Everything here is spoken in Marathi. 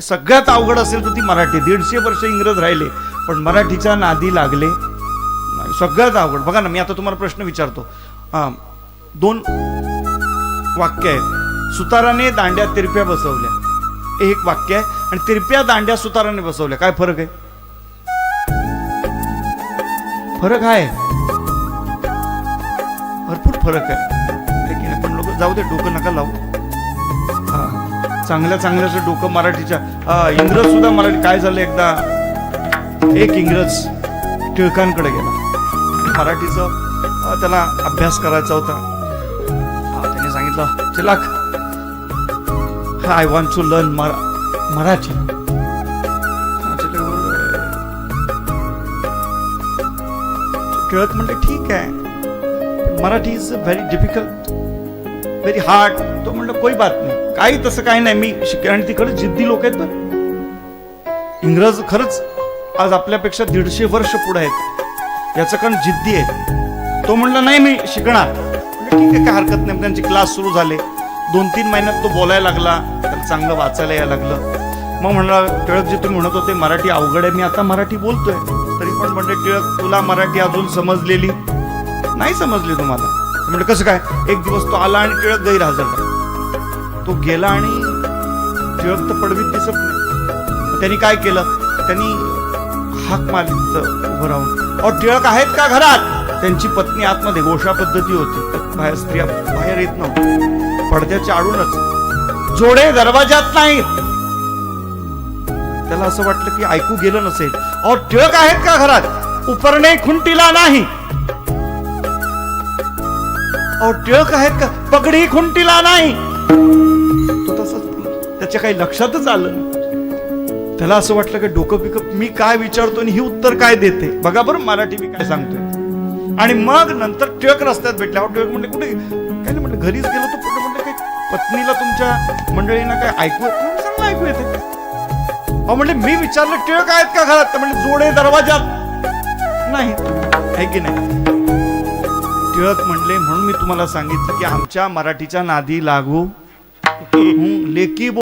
सगळ्यात अवघड असेल तर ती मराठी. दीडशे वर्ष इंग्रज राहिले पण मराठीच्या नादी लागले. नाही सगळ्यात अवघड. बघा ना मी आता तुम्हाला प्रश्न विचारतो. दोन वाक्य आहेत. सुताराने दांड्या तिरप्या बसवल्या. हे एक वाक्य आहे. आणि तिरप्या दांड्या सुताराने बसवल्या. काय फरक आहे? फरक आहे. भरपूर फरक आहे. पण लोक जाऊ दे डोकं नका लावू. चांगल्या चांगल्याचं डोकं मराठीच्या. इंग्रज सुद्धा मराठी काय झालं एकदा? एक इंग्रज टिळकांकडे गेला. मराठीचं त्याला अभ्यास करायचा होता. त्याने सांगितलं चिलाक I want to learn Marathi. Tilak म्हणले ठीक आहे. Marathi is very difficult very hard तो म्हणलं कोई बात नाही. काही तसं काही नाही. मी शिकेन. आणि तिकडे जिद्दी लोक आहेत इंग्रज खरंच आज आपल्यापेक्षा दीडशे वर्ष पुढे आहेत. याचं कारण जिद्दी आहे तो म्हणला नाही मी शिकणार. ठीक आहे काय हरकत नाही. त्यांचे क्लास सुरू झाले. दोन तीन महिन्यात तो बोलायला लागला. त्याला चांगलं वाचायला यायला लागलं. मग म्हणला टिळक जे तुम्ही म्हणत होते मराठी अवघड आहे. मी आता मराठी बोलतोय. तरी पण म्हणले टिळक तुला मराठी अजून समजलेली? नाही समजली तुम्हाला. म्हणजे कसं काय? एक दिवस तो आला आणि टिळक गैरहजर तो गेला आणि टिळक तर पडवीत दिसत नाही. त्यांनी काय केलं? त्यांनी हाक मारली उभं राहून. अहो टिळक आहेत का घरात? त्यांची पत्नी आतमध्ये गोशा पद्धती होती. बाहेर स्त्रिया बाहेर येत नव्हत्या. पडद्याच्या आडूनच. जोडे दरवाजात नाहीत त्याला असं वाटलं की ऐकू गेलं नसेल. अहो टिळक आहेत का घरात? उपरणे खुंटीला नाही. अहो टिळक आहेत का? पगडी खुंटीला नाही. त्याच्या काही लक्षातच आलं त्याला असं वाटलं की डोकं पिकं मी काय विचारतो आणि ही उत्तर काय देते? बघा बरं मराठी मी काय सांगतोय. आणि मग नंतर टिळक रस्त्यात भेटल्यावर टिळक म्हणले कुठे? काय नाही म्हटलं घरीच गेलो तो कुठे म्हणलं काय पत्नीला तुमच्या मंडळींना काय ऐकू येत चांगलं ऐकू येते. अहो म्हणले मी विचारलं टिळक आहेत का घरात? तर म्हणजे जोडे दरवाजात नाही. आहे की नाही? टिळक म्हणले म्हणून मी तुम्हाला सांगितलं की आमच्या मराठीच्या नादी लागू. लेकी